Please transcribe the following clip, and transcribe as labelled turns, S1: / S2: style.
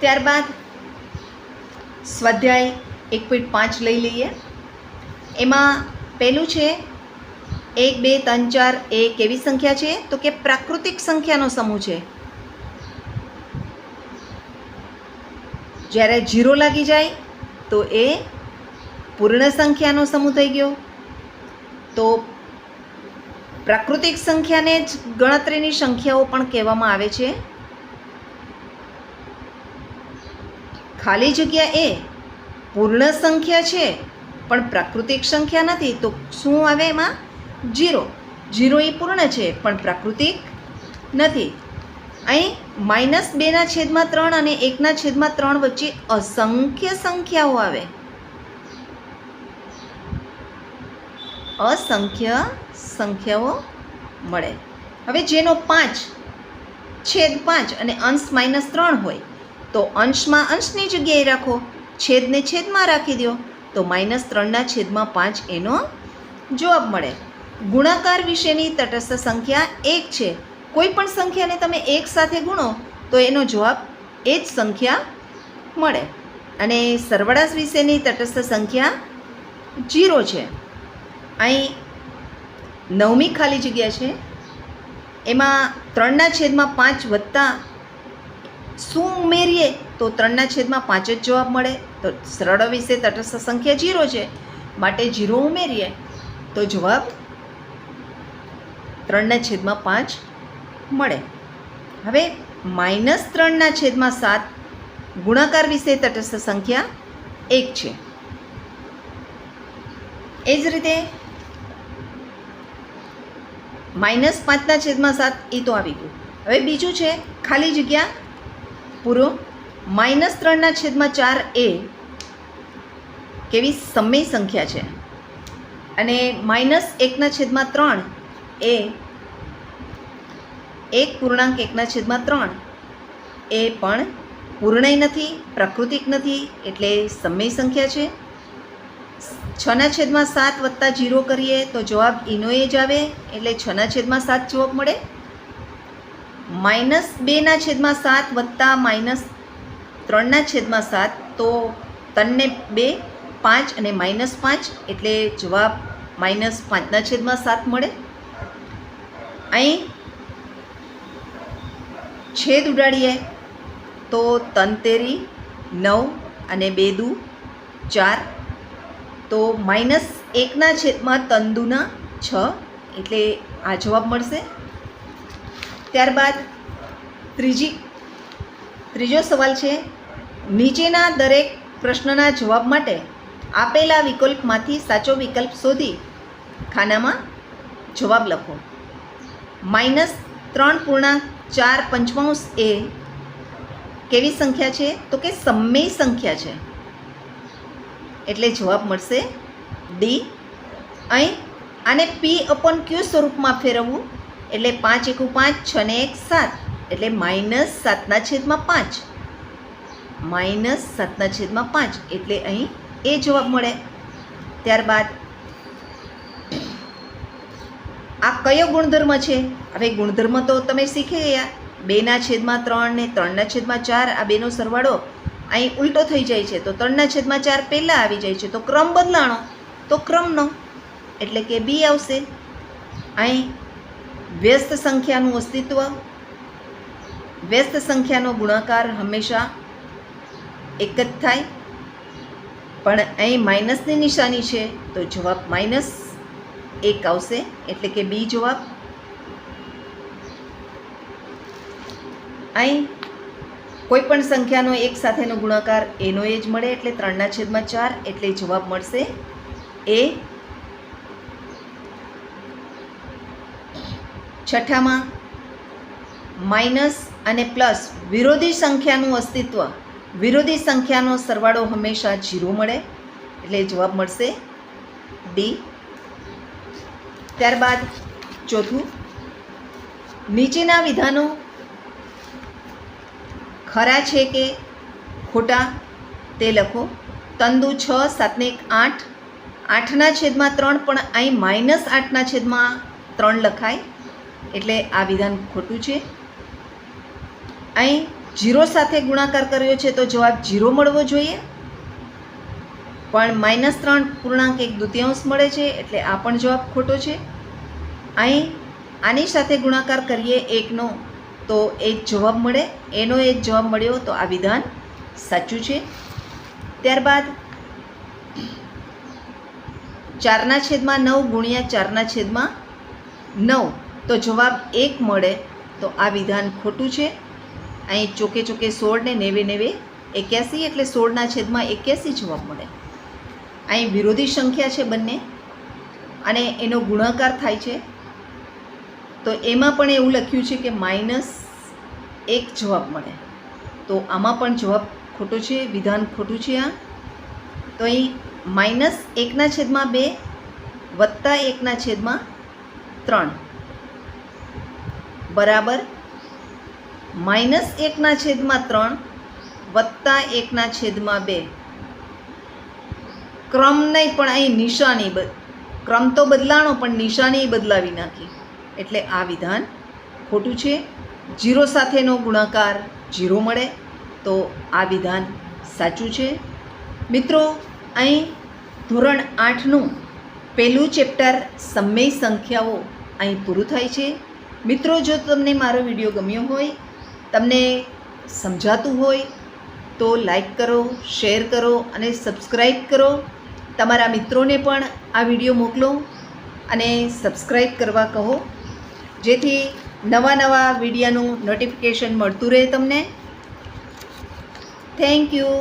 S1: ત્યારબાદ સ્વાધ્યાય એક પોઈન્ટ પાંચ લઈ લઈએ. એમાં પહેલું છે, એક, બે, ત્રણ, ચાર, એ કેવી સંખ્યા છે? તો કે પ્રાકૃતિક સંખ્યાનો સમૂહ છે. જ્યારે જીરો લાગી જાય, તો એ પૂર્ણ સંખ્યાનો સમૂહ થઈ ગયો. તો પ્રાકૃતિક સંખ્યાને જ ગણતરીની સંખ્યાઓ પણ કહેવામાં આવે છે. ખાલી જગ્યા એ પૂર્ણ સંખ્યા છે, પણ પ્રાકૃતિક સંખ્યા નથી, તો શું આવે એમાં? જીરો જીરો એ પૂર્ણ છે, પણ પ્રાકૃતિક નથી. અહીં માઇનસ બેના છેદમાં ત્રણ અને એકના છેદમાં ત્રણ વચ્ચે અસંખ્ય સંખ્યાઓ આવે. અસંખ્ય સંખ્યાઓ મળે. હવે જેનો પાંચ, છેદ પાંચ અને અંશ માઇનસ ત્રણ હોય તો અંશમાં અંશની જગ્યાએ રાખો. છેદને છેદમાં રાખી દો. તો માઇનસ ત્રણના છેદમાં પાંચ એનો જવાબ મળે. ગુણાકાર વિશેની તટસ્થ સંખ્યા એક છે. કોઈ પણ સંખ્યાને તમે એક સાથે ગુણો, તો એનો જવાબ એ જ સંખ્યા મળે. અને સરવાળા વિશેની તટસ્થ સંખ્યા જીરો છે. અહીં નવમી ખાલી જગ્યા છે. એમાં ત્રણના છેદમાં પાંચ વત્તા શું ઉમેરીએ? તો ત્રણના છેદમાં પાંચ જ જવાબ મળે. તો સરળ વિશે તટસ્થ સંખ્યા જીરો છે. માટે જીરો ઉમેરીએ. તો જવાબ ત્રણના છેદમાં પાંચ મળે. હવે માઇનસ ત્રણના છેદમાં સાત ગુણાકાર વિશે તટસ્થ સંખ્યા એક છે. એ જ રીતે માઇનસ પાંચના છેદમાં સાત એ તો આવી ગયું. હવે બીજું છે ખાલી જગ્યા પૂરો. માઇનસ ત્રણના છેદમાં ચાર એ કેવી સમય સંખ્યા છે. અને માઇનસ એકના છેદમાં ત્રણ એ એક પૂર્ણાંક એકના છેદમાં ત્રણ એ પણ પૂર્ણય નથી, પ્રાકૃતિક નથી, એટલે સમય સંખ્યા છે. છના છેદમાં સાત વત્તા જીરો કરીએ તો જવાબ ઈનો એ જ આવે, એટલે છના છેદમાં સાત જવાબ મળે. માઇનસ બેના છેદમાં સાત વત્તા માઇનસ ત્રણના છેદમાં સાત, તો ત્રણને બે, પાંચ અને માઇનસ પાંચ, એટલે જવાબ માઇનસ પાંચના છેદમાં સાત મળે. અહીં છેદ ઉડાડીએ, તો તંતેરી નવ અને બે દુ, ચાર, તો માઇનસ એકના છેદમાં તંદુના છ, એટલે આ જવાબ મળશે. ત્યારબાદ ત્રીજી, ત્રીજો સવાલ છે, નીચેના દરેક પ્રશ્નના જવાબ માટે આપેલા વિકલ્પમાંથી સાચો વિકલ્પ શોધી ખાનામાં જવાબ લખો. માઇનસ ત્રણ પૂર્ણાંક ચાર પંચમાંશ એ કેવી સંખ્યા છે? તો કે સમય સંખ્યા છે. એટલે જવાબ મળશે ડી. અહીં આને પી અપોન ક્યુ સ્વરૂપમાં ફેરવવું એટલે પાંચ એકુ પાંચ, છ ને એક સાત. એટલે માઇનસ સાતના છેદમાં પાંચ. માઇનસ સાતના છેદમાં પાંચ. એટલે અહીં એ જવાબ મળે. ત્યારબાદ, આ કયો ગુણધર્મ છે? હવે ગુણધર્મ તો તમે શીખી ગયા. બેના છેદમાં ત્રણ ને ત્રણના છેદમાં ચાર, આ બેનો સરવાળો અહીં ઉલટો થઈ જાય છે. તો ત્રણના છેદમાં ચાર પહેલાં આવી જાય છે. તો ક્રમ બદલાણો. તો ક્રમનો. એટલે કે બી આવશે. અહીં વ્યસ્ત સંખ્યાનું અસ્તિત્વ, વ્યસ્ત સંખ્યાનો ગુણાકાર હંમેશા એક જ થાય. પણ અહીં માઇનસની નિશાની છે, તો જવાબ માઇનસ એક આવશે, એટલે કે બી જવાબ. અહીં કોઈ પણ સંખ્યાનો એક સાથેનો ગુણાકાર એનો એ જ મળે, એટલે ત્રણના છેદમાં ચાર, એટલે જવાબ મળશે એ છઠ્ઠામાં માઇનસ અને પ્લસ વિરોધી સંખ્યાનું અસ્તિત્વ, વિરોધી સંખ્યાનો સરવાળો હંમેશા જીરો મળે, એટલે જવાબ મળશે ડી ત્યારબાદ ચોથું, નીચેના વિધાનો ખરા છે કે ખોટા તે લખો. તંદુ છ, સાતને એક, આઠ. આઠના છેદમાં ત્રણ, પણ અહીં માઇનસ આઠના છેદમાં ત્રણ લખાય. એટલે આ વિધાન ખોટું છે. અહીં જીરો સાથે ગુણાકાર કર્યો છે તો જવાબ જીરો મળવો જોઈએ. પણ માઇનસ ત્રણ પૂર્ણાંક એક દુત્યાંશ મળે છે એટલે આ પણ જવાબ ખોટો છે. અહીં આની સાથે ગુણાકાર કરીએ એકનો તો એક જવાબ મળે. એનો એક જવાબ મળ્યો તો આ વિધાન સાચું છે. ત્યારબાદ ચારના છેદમાં નવ ગુણ્યા ચારના છેદમાં નવ. તો જવાબ એક મળે તો આ વિધાન ખોટું છે. અહીં ચોકે ચોકે સોળ ને નેવે નેવે એક્યાસી એટલે સોળના છેદમાં એક્યાસી જવાબ મળે. અહીં વિરોધી સંખ્યા છે બંને અને એનો ગુણાકાર થાય છે. તો એમાં પણ એવું લખ્યું છે કે માઇનસ એક જવાબ મળે. તો આમાં પણ જવાબ ખોટો છે, વિધાન ખોટું છે આ. તો અહીં માઇનસ એકના છેદમાં બે વત્તા એકના છેદમાં ત્રણ. બરાબર? માઇનસ એકના છેદમાં ત્રણ વત્તા એકના છેદમાં બે. ક્રમ નહીં, પણ અહીં નિશાની ક્રમ તો બદલાણો, પણ નિશાની બદલાવી નાખી. એટલે આ વિધાન ખોટું છે. જીરો સાથેનો ગુણાકાર જીરો મળે, તો આ વિધાન સાચું છે. મિત્રો, અહીં ધોરણ આઠનું પહેલું ચેપ્ટર સમય સંખ્યાઓ અહીં પૂરું થાય છે. મિત્રો, જો તમને મારો વીડિયો ગમ્યો હોય, તમને સમજાતું હોય, તો લાઈક કરો શેર કરો અને સબસ્ક્રાઈબ કરો. તમારા મિત્રોને પણ આ વીડિયો મોકલો અને સબસ્ક્રાઈબ કરવા કહો. જેથી નવા નવા વિડીયાનું નોટિફિકેશન મળતું રહે તમને. Thank you